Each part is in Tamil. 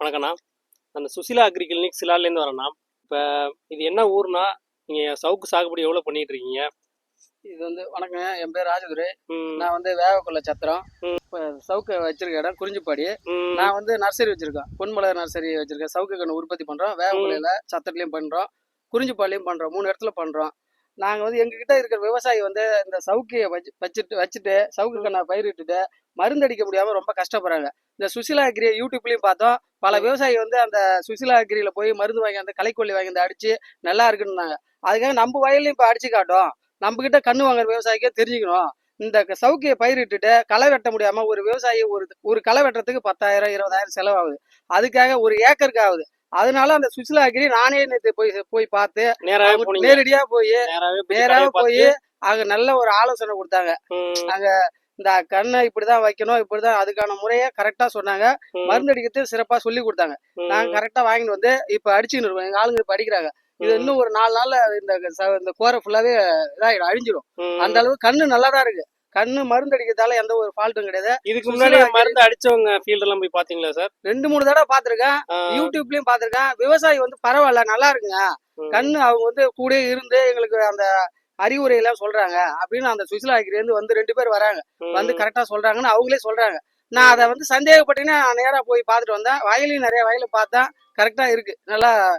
வணக்கண்ணா அந்த சுசிலா அக்ரி கிளினிக் சிலாலேருந்து வரேண்ணா. இப்போ இது என்ன ஊர்னா நீங்கள் சவுக்கு சாகுபடி எவ்வளோ பண்ணிட்டு இருக்கீங்க இது வந்து வணக்கங்க. என் பேர் ராஜதுரை நான் வந்து வேவக்குள்ள சத்திரம். இப்போ சவுக்கு வச்சிருக்க இடம் குறிஞ்சிப்பாடி. நான் வந்து நர்சரி வச்சிருக்கேன். பொன்மலர் நர்சரி வச்சிருக்கேன். சவுக்கு கன்று உற்பத்தி பண்றோம். வேவக்குள்ளையில சத்திரத்துலயும் பண்றோம். குறிஞ்சிப்பாடிலையும் பண்றோம். மூணு இடத்துல பண்றோம். நாங்க வந்து எங்ககிட்ட இருக்கிற விவசாயி வந்து இந்த சவுக்கியை வச்சு வச்சுட்டு வச்சுட்டு சவுக்கு கண்ணை பயிரிட்டுட்டு மருந்து அடிக்க முடியாம ரொம்ப கஷ்டப்படுறாங்க. இந்த சுசிலா அக்ரியை யூடியூப்லயும் பார்த்தோம். பல விவசாயி வந்து அந்த சுசிலா அக்ரியில போய் மருந்து வாங்கி அந்த களைக்கொல்லி வாங்கி வந்து அடிச்சு நல்லா இருக்குன்னாங்க. அதுக்காக நம்ம வயல்லையும் இப்போ அடிச்சு காட்டும் நம்ம கிட்ட கண்ணு வாங்குற விவசாயிக்கே தெரிஞ்சுக்கணும். இந்த சவுக்கியை பயிரிட்டுட்டு களை வெட்ட முடியாம ஒரு விவசாயி ஒரு ஒரு களை வெட்டுறதுக்கு பத்தாயிரம் இருபதாயிரம் செலவாகுது. அதுக்காக ஒரு ஏக்கருக்கு ஆகுது. அதனால அந்த சுசிலா அக்ரி நானே நேற்று போய் போய் பார்த்து நேரடியா போய் நேராவே போய் நேராக போய் அங்க நல்ல ஒரு ஆலோசனை கொடுத்தாங்க. ம், இந்த கண்ணை இப்படிதான் வைக்கணும் இப்படிதான் அதுக்கான முறையை கரெக்டா சொன்னாங்க. மருந்து அடிக்கிறது சிறப்பா சொல்லி கொடுத்தாங்க. நாங்க கரெக்டா வாங்கிட்டு வந்து இப்ப அடிச்சுன்னு இருக்கோம் எங்க ஆளுங்க இப்ப அடிக்கிறாங்க. இது இன்னும் ஒரு நாலு நாள்ல இந்த இந்த கோரை ஃபுல்லாவே இதாயிடும் அழிஞ்சிடும். அந்த அளவு கண்ணு நல்லா தான் இருக்கு. கண்ணு மருந்து அடிக்கிறதால எந்த ஒரு ஃபால்ட்டும் கிடையாது. இதுக்கு முன்னாடி மருந்து அடிச்சவங்க ஃபீல்ட் எல்லாம் போய் பாத்தீங்களா சார்? ரெண்டு மூணு தடவை பாத்திருக்கேன் யூடியூப்லயும் பாத்திருக்கேன் விவசாயி வந்து பரவாயில்ல நல்லா இருக்குங்க. கண்ணு அவங்க வந்து கூட இருந்து எங்களுக்கு அந்த அறிவுரை எல்லாம் சொல்றாங்க. அப்படின்னு அந்த சுவிஸ்லா இருந்து வந்து ரெண்டு பேர் வராங்க. வந்து கரெக்டா சொல்றாங்கன்னு அவங்களே சொல்றாங்க. நான் அதை வந்து சந்தேகப்பட்டேன்னா நான் நேரா போய் பார்த்துட்டு வந்தேன். வயலையும் நிறைய வயல பார்த்தேன் கரெக்டா இருக்கு. நல்லா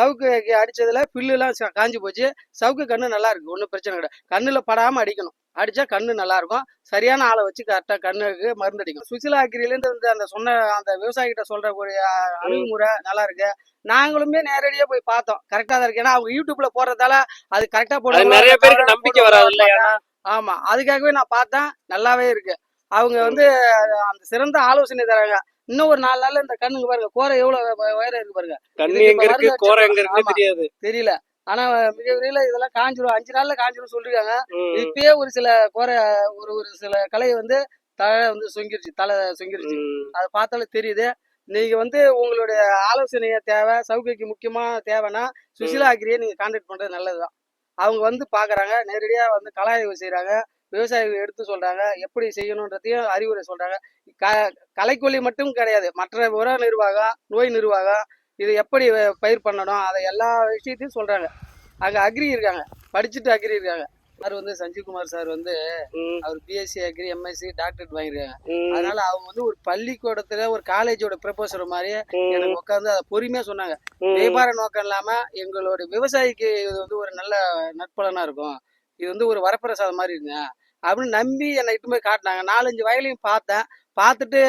சவுக்கு அடிச்சதுல பில்லு எல்லாம் ச- காஞ்சு போச்சு. சவுக்கு கண்ணு நல்லா இருக்கு. ஒன்றும் பிரச்சனை கிடையாது. கண்ணுல படாம அடிக்கணும். அடிச்சா கண்ணு நல்லா இருக்கும் சரியான ஆளை வச்சு கரெக்டா கண்ணுக்கு மருந்து அடிக்கணும் சுசிலா அக்கிரிலேருந்து வந்து அந்த சொன்ன அந்த விவசாயிகிட்ட சொல்ற ஒரு அணுகுமுறை நல்லா இருக்கு நாங்களுமே நேரடியா போய் பார்த்தோம். கரெக்டா தான் இருக்கு. ஏன்னா அவங்க யூடியூப்ல போடுறதால அது கரெக்டா போடுறாங்க நிறைய பேருக்கு நம்பிக்கை வராது ஆமா. அதுக்காகவே நான் பார்த்தேன். நல்லாவே இருக்கு. அவங்க வந்து அந்த சிறந்த ஆலோசனை தராங்க. இன்னும் ஒரு நாலு நாள்ல இந்த கண்ணுங்க பாருங்க. கோரை எவ்வளவு உயரம் இருக்கு பாருங்க. தெரியல. ஆனா மிக விரைவில் இதெல்லாம் காஞ்சிரும். அஞ்சு நாள்ல காஞ்சிரும் சொல்லிருக்காங்க. இப்பயே ஒரு சில கோரை ஒரு ஒரு சில கலை வந்து தலை வந்து சொங்கிருச்சு தலை சொங்கிருச்சு. அதை பார்த்தாலே தெரியுது. நீங்க வந்து உங்களுடைய ஆலோசனைய தேவை சௌகைக்கு முக்கியமா தேவைன்னா சுசிலா அக்ரியை நீங்க கான்டாக்ட் பண்றது நல்லதுதான். அவங்க வந்து பாக்குறாங்க நேரடியா வந்து கலாய்வு செய்றாங்க விவசாயிகள் எடுத்து சொல்றாங்க எப்படி செய்யணுன்றதையும் அறிவுரை சொல்றாங்க. க களைக்கொல்லி மட்டும் கிடையாது. மற்ற உர நிர்வாகம் நோய் நிர்வாகம் இது எப்படி பயிர் பண்ணணும்? அதை எல்லா விஷயத்தையும் சொல்றாங்க. அங்க அக்ரி இருக்காங்க. படிச்சுட்டு அக்ரி இருக்காங்க. சார் வந்து சஞ்சீவ்குமார் சார் வந்து அவர் பிஎஸ்சி அக்ரி எம்எஸ்சி டாக்டரேட் வாங்கியிருக்காங்க. அதனால அவங்க வந்து ஒரு பள்ளிக்கூடத்துல ஒரு காலேஜோட ப்ரொபோசர் மாதிரி எனக்கு உட்காந்து அதை பொறுமையா சொன்னாங்க. வியாபார நோக்கம் இல்லாம எங்களோட விவசாயிக்கு இது வந்து ஒரு நல்ல நட்பலனா இருக்கும். இது வந்து ஒரு வரப்பிரசாதம் மாதிரி இருக்குங்க அப்படின்னு நம்பி என்னை இட்டு போய் காட்டினாங்க. நாலஞ்சு வயலையும் பார்த்தேன். பார்த்துட்டு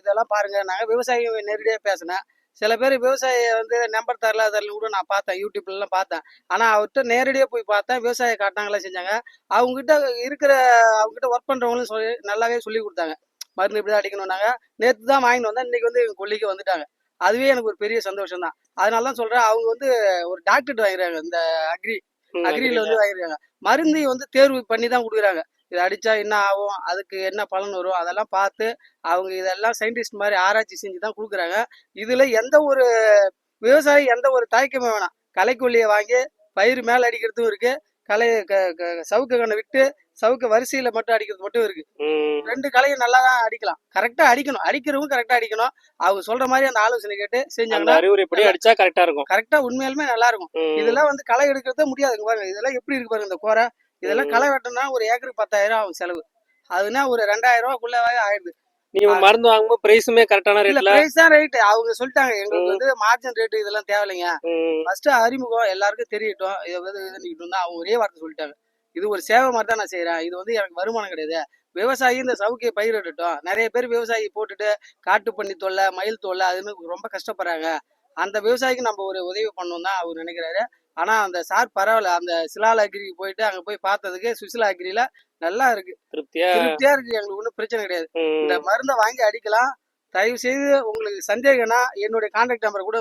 இதெல்லாம் பாருங்க. நாங்க விவசாயி நேரடியாக பேசினேன். சில பேர் விவசாயிய வந்து நம்பர் தரல தரல கூட நான் பார்த்தேன் யூடியூப்ல எல்லாம் பார்த்தேன். ஆனா அவர்கிட்ட நேரடியாக போய் பார்த்தேன் விவசாய காட்டினாங்களா செஞ்சாங்க. அவங்க கிட்ட இருக்கிற அவங்க கிட்ட ஒர்க் பண்றவங்களும் சொல்லி நல்லாவே சொல்லி கொடுத்தாங்க. மருந்து இப்படி தான் அடிக்கணும்னாங்க. நேற்று தான் வாங்கிட்டு வந்தேன் இன்னைக்கு வந்து எங்க கொல்லிக்கு வந்துட்டாங்க. அதுவே எனக்கு ஒரு பெரிய சந்தோஷம் தான். அதனால தான் சொல்றேன் அவங்க வந்து ஒரு டாக்டரேட் வாங்கிருக்காங்க இந்த அக்ரி அக்ரியில வந்து வாங்கிருக்காங்க. மருந்து வந்து தேர்வு பண்ணி தான் கொடுக்குறாங்க. இது அடிச்சா என்ன ஆகும்? அதுக்கு என்ன பலன் வரும்? அதெல்லாம் பார்த்து அவங்க இதெல்லாம் சயின்டிஸ்ட் மாதிரி ஆராய்ச்சி செஞ்சு தான் கொடுக்குறாங்க. இதுல எந்த ஒரு விவசாயி எந்த ஒரு தயக்கமே வேணாம். களைக்கொல்லியை வாங்கி பயிர் மேல அடிக்கிறதும் இருக்கு. களை சவுக்கு கண்ணை விட்டு சவுக்கு வரிசையில மட்டும் அடிக்கிறது மட்டும் இருக்கு. ரெண்டு களையும் நல்லா தான் அடிக்கலாம். கரெக்டா அடிக்கணும். அடிக்கிறவங்க கரெக்டா அடிக்கணும். அவங்க சொல்ற மாதிரி அந்த ஆலோசனை கேட்டு அந்த செஞ்சாங்கன்னா அறிவுரைப்படி அடிச்சா கரெக்டா இருக்கும். கரெக்டா உண்மையாலுமே நல்லா இருக்கும். இதெல்லாம் வந்து களை எடுக்கிறதே முடியாது இங்க பாருங்க. இதெல்லாம் எப்படி இருக்கு பாருங்க இந்த கோரை. இதெல்லாம். களை வெட்டணும்னா ஒரு ஏக்கருக்கு பத்தாயிரம் ஆகும் செலவு. அதுனா ஒரு ரெண்டாயிரம் ரூபாய்க்குள்ளவே ஆயிடுது. நீங்க மருந்து வாங்கும்போது பிரைஸுமே கரெக்டான ரேட்ல பிரைஸ் தான் ரேட் அவங்க சொல்லிட்டாங்க எங்களுக்கு வந்து மார்ஜின் ரேட் இதெல்லாம் தேவையில்லைங்க. ஃபர்ஸ்ட் அறிமுகம் எல்லாருக்கும் தெரியட்டும். இதை வந்து இது தான். அவங்க ஒரே வார்த்தை சொல்லிட்டாங்க. இது ஒரு சேவை மாதிரி தான் நான் செய்றேன். இது வந்து எனக்கு வருமானம் கிடையாது. விவசாயி இந்த சவுக்கியை பயிரிடட்டும் நிறைய பேர் விவசாயி போட்டுட்டு காட்டு பண்ணி தொல்லை மயில் தொல்லை அதுன்னு ரொம்ப கஷ்டப்படுறாங்க. அந்த விவசாயிக்கு நம்ம ஒரு உதவி பண்ணணும் தான் அவர் நினைக்கிறாரு. ஆனா அந்த சார் பரவாயில்ல. அந்த சிலால அக்ரிக்கு போயிட்டு அங்க போய் பார்த்ததுக்கு சுசிலா அக்ரியில நல்லா இருக்கு. திருப்தியா? திருப்தியா இருக்கு. எங்களுக்கு ஒன்றும் பிரச்சனை கிடையாது. இந்த மருந்தை வாங்கி அடிக்கலாம். தயவு செய்து உங்களுக்கு சந்தேகம்னா என்னுடைய கான்டாக்ட் நம்பர் கூட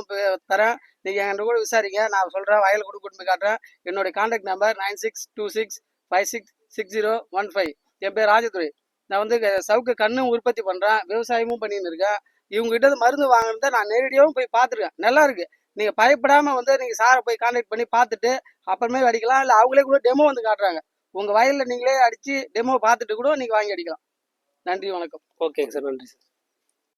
தரேன். நீங்க என்கிட்ட கூட விசாரிங்க. நான் சொல்றேன். வயல் கூட போய் காட்டுறேன். என்னுடைய contact number nine six two six five six six zero one five. என் பேர் ராஜதுரை. நான் வந்து சவுக்கு கண்ணும் உற்பத்தி பண்றேன். விவசாயமும் பண்ணின்னு இருக்கேன். இவங்க கிட்ட இருந்து மருந்து வாங்குறத நான் நேரடியாகவும் போய் பார்த்துருக்கேன். நல்லா இருக்கு. நீங்க பயப்படாம வந்து நீங்க சாரை போய் கான்டாக்ட் பண்ணி பார்த்துட்டு அப்புறமே அடிக்கலாம். இல்ல அவங்களே கூட டெமோ வந்து காட்டுறாங்க. உங்க வயல்ல நீங்களே அடிச்சு டெமோ பார்த்துட்டு கூட நீங்க வாங்கி அடிக்கலாம். நன்றி வணக்கம். ஓகேங்க சார் நன்றி சார்